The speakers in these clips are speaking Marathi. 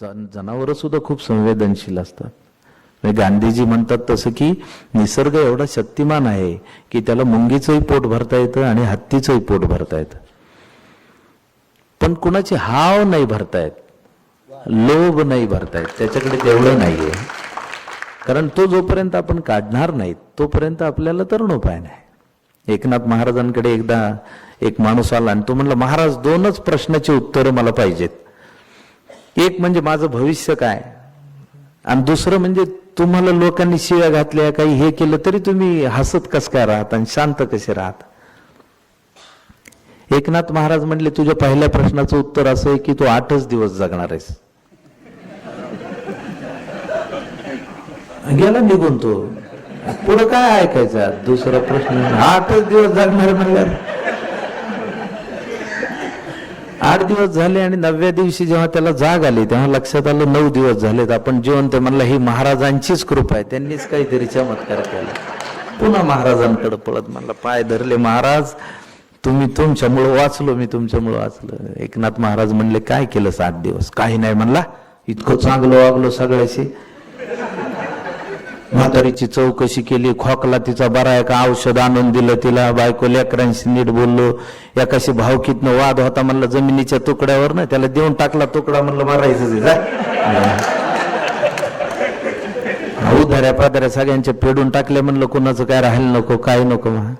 जनावर सुद्धा खूप संवेदनशील असतात. म्हणजे गांधीजी म्हणतात तसं की निसर्ग एवढा शक्तिमान आहे की त्याला मुंगीचंही पोट भरता येतं आणि हत्तीचंही पोट भरता येतं. पण कुणाची हाव नाही भरतायत लोभ नाही भरतायत त्याच्याकडे तेवढं नाहीये. कारण तो जोपर्यंत आपण काढणार नाहीत तोपर्यंत आपल्याला तरुण उपाय नाही. एकनाथ महाराजांकडे एकदा एक माणूस आला आणि तो म्हणला महाराज दोनच प्रश्नाची उत्तरं मला पाहिजेत. एक म्हणजे माझं भविष्य काय? आणि दुसरं म्हणजे तुम्हाला लोकांनी शिव्या घातल्या काही हे केलं तरी तुम्ही हसत कस काय राहत आणि शांत कसे राहत? एकनाथ महाराज म्हणले तुझ्या पहिल्या प्रश्नाचं उत्तर असं आहे की तू आठच दिवस जगणार आहेस. गेला निघून तो. पुढं काय ऐकायचं? दुसरा प्रश्न. आठच दिवस जगणार म्हणल्यावर. आठ दिवस झाले आणि नवव्या दिवशी जेव्हा त्याला जाग आली तेव्हा लक्षात आलं नऊ दिवस झालेत. आपण जिवंत म्हणलं ही महाराजांचीच कृपा आहे. त्यांनीच काहीतरी चमत्कार केला. पुन्हा महाराजांकडे पळत म्हणलं पाय धरले महाराज तुम्ही तुमच्यामुळं वाचलो मी तुमच्यामुळं वाचलो. एकनाथ महाराज म्हणले काय केलं सात दिवस? काही नाही म्हणला. इतकं चांगलं वागलो सगळ्याशी. म्हातारीची चौकशी केली खोकला तिचा बरा आहे का औषध आणून दिलं तिला. बायको लेकरांशी नीट बोललो. एकाशी भावकीतनं वाद होता म्हणलं जमिनीच्या तुकड्यावर ना त्याला देऊन टाकला तुकडा म्हणलं मारायचं तिचा उधाऱ्या पाधाऱ्या सगळ्यांच्या पेडून टाकले म्हणलं कोणाचं काय राहायला नको काय नको मग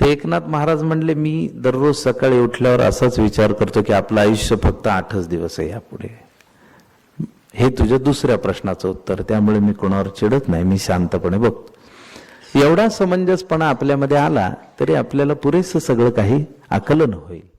ते एकनाथ महाराज म्हणले मी दररोज सकाळी उठल्यावर असाच विचार करतो की आपलं आयुष्य फक्त आठच दिवस आहे यापुढे. हे तुझ्या दुसऱ्या प्रश्नाचं उत्तर. त्यामुळे मी कोणावर चिडत नाही. मी शांतपणे बघतो. एवढा समंजसपणा आपल्यामध्ये आला तरी आपल्याला पुरेसं सगळं काही आकलन होईल.